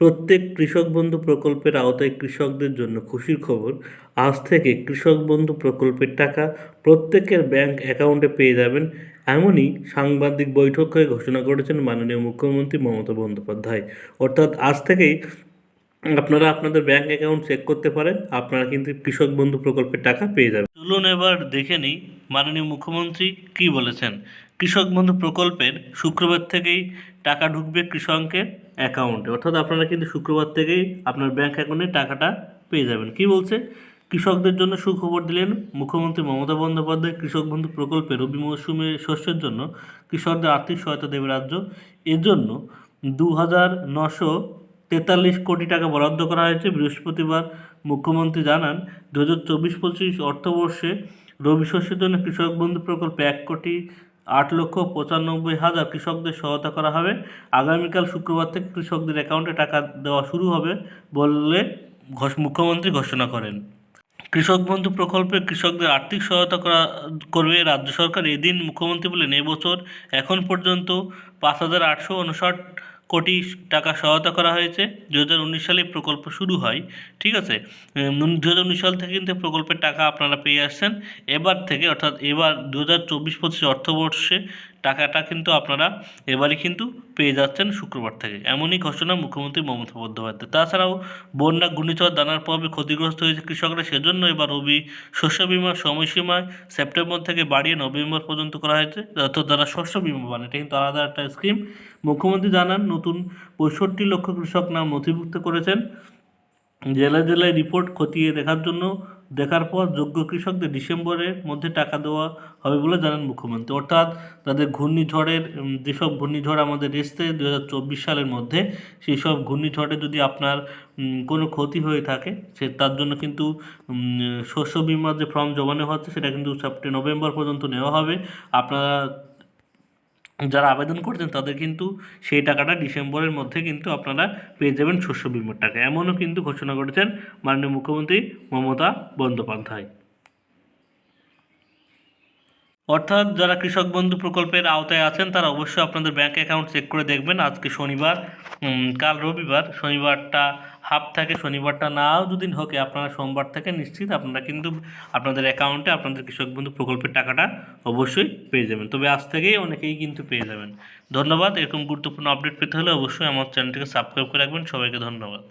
প্রত্যেক কৃষক বন্ধু প্রকল্পের আওতায় কৃষকদের জন্য খুশির খবর, আজ থেকে কৃষক বন্ধু প্রকল্পের টাকা প্রত্যেকের ব্যাংক অ্যাকাউন্টে পেয়ে যাবেন, এমনই সাংবাদিক বৈঠক হয়ে ঘোষণা করেছেন মাননীয় মুখ্যমন্ত্রী মমতা বন্দ্যোপাধ্যায়। অর্থাৎ আজ থেকেই আপনারা আপনাদের ব্যাংক অ্যাকাউন্ট চেক করতে পারেন, আপনারা কিন্তু কৃষক বন্ধু প্রকল্পের টাকা পেয়ে যাবেন। চলুন এবার দেখে নিই মাননীয় মুখ্যমন্ত্রী কী বলেছেন। কৃষক বন্ধু প্রকল্পের শুক্রবার থেকেই টাকা ঢুকবে কৃষকের অ্যাকাউন্টে অর্থাৎ আপনারা কিন্তু শুক্রবার থেকেই আপনার ব্যাংক অ্যাকাউন্টে টাকাটা পেয়ে যাবেন। কি বলছে? কৃষকদের জন্য সুখবর দিলেন মুখ্যমন্ত্রী মমতা বন্দ্যোপাধ্যায় কৃষক বন্ধু প্রকল্পে রবি মৌসুমে শস্যের জন্য কৃষকদের আর্থিক সহায়তা দেবে রাজ্য। এর জন্য দু হাজার নশো তেতাল্লিশ কোটি টাকা বরাদ্দ করা হয়েছে। বৃহস্পতিবার মুখ্যমন্ত্রী জানান দু হাজার চব্বিশ পঁচিশ অর্থবর্ষে রবি শস্যের জন্য কৃষক বন্ধু প্রকল্পে এক কোটি আট লক্ষ পঁচানব্বই হাজার কৃষকদের সহায়তা করা হবে। আগামীকাল শুক্রবার থেকে কৃষকদের অ্যাকাউন্টে টাকা দেওয়া শুরু হবে বললে মুখ্যমন্ত্রী ঘোষণা করেন। কৃষক বন্ধু প্রকল্পে কৃষকদের আর্থিক সহায়তা করা করবে রাজ্য সরকার। এদিন মুখ্যমন্ত্রী বলেন এবছর এখন পর্যন্ত পাঁচ হাজার আটশো উনষাট কোটি টাকা সহায়তা করা হয়েছে। দু হাজার উনিশ সালে প্রকল্প শুরু হয়, ঠিক আছে? দু হাজার উনিশ সাল থেকে কিন্তু প্রকল্পের টাকা আপনারা পেয়ে আসছেন। এবার থেকে, অর্থাৎ এবার দু হাজার চব্বিশ পঁচিশ অর্থবর্ষে টাকাটা কিন্তু আপনারা এবারই কিন্তু পেয়ে যাচ্ছেন শুক্রবার থেকে। এমনই ঘোষণা মুখ্যমন্ত্রী মমতা বন্দ্যোপাধ্যায়। তাছাড়াও বন্যা, ঘূর্ণিঝড়, দানার প্রভাবে ক্ষতিগ্রস্ত হয়েছে কৃষকরা। সেজন্য এবার রবি শস্য বিমার সময়সীমায় সেপ্টেম্বর থেকে বাড়িয়ে নভেম্বর পর্যন্ত করা হয়েছে অর্থাৎ যারা শস্য বিমা পান এটা কিন্তু আলাদা একটা স্কিম। মুখ্যমন্ত্রী জানান, নতুন পঁয়ষট্টি লক্ষ কৃষক নাম নথিভুক্ত করেছেন। জেলায় জেলায় রিপোর্ট খতিয়ে দেখার জন্য দেখার পর যোগ্য কৃষকদের ডিসেম্বরের মধ্যে টাকা দেওয়া হবে বলে জানান মুখ্যমন্ত্রী। অর্থাৎ তাদের ঘূর্ণিঝড়ের যেসব ঘূর্ণিঝড় আমাদের এসছে দু সালের মধ্যে সেই সব ঘূর্ণিঝড়ে যদি আপনার কোনো ক্ষতি হয়ে থাকে, সে, তার জন্য কিন্তু শস্য বিমার যে ফর্ম জমানো হচ্ছে, সেটা কিন্তু সেপ্টেম্বর নভেম্বর পর্যন্ত নেওয়া হবে। আপনারা যারা আবেদন করছেন তাদের কিন্তু সেই টাকাটা ডিসেম্বরের মধ্যে কিন্তু আপনারা পেয়ে যাবেন শস্য বিমার টাকা। এমনও কিন্তু ঘোষণা করেছেন মাননীয় মুখ্যমন্ত্রী মমতা বন্দ্যোপাধ্যায়। অর্থাৎ যারা কৃষক বন্ধু প্রকল্পের আওতায় আছেন, তারা অবশ্যই আপনাদের ব্যাঙ্ক অ্যাকাউন্ট চেক করে দেখবেন। আজকে শনিবার কাল রবিবার, শনিবারটা হাফ থাকে শনিবারটা নাও যদি হোক আপনারা সোমবার থেকে নিশ্চিত আপনারা কিন্তু আপনাদের অ্যাকাউন্টে আপনাদের কৃষক বন্ধু প্রকল্পের টাকাটা অবশ্যই পেয়ে যাবেন। তবে আজ থেকেই অনেকেই কিন্তু পেয়ে যাবেন। ধন্যবাদ। এরকম গুরুত্বপূর্ণ আপডেট পেতে হলে অবশ্যই আমার চ্যানেলটিকে সাবস্ক্রাইব করে রাখবেন। সবাইকে ধন্যবাদ।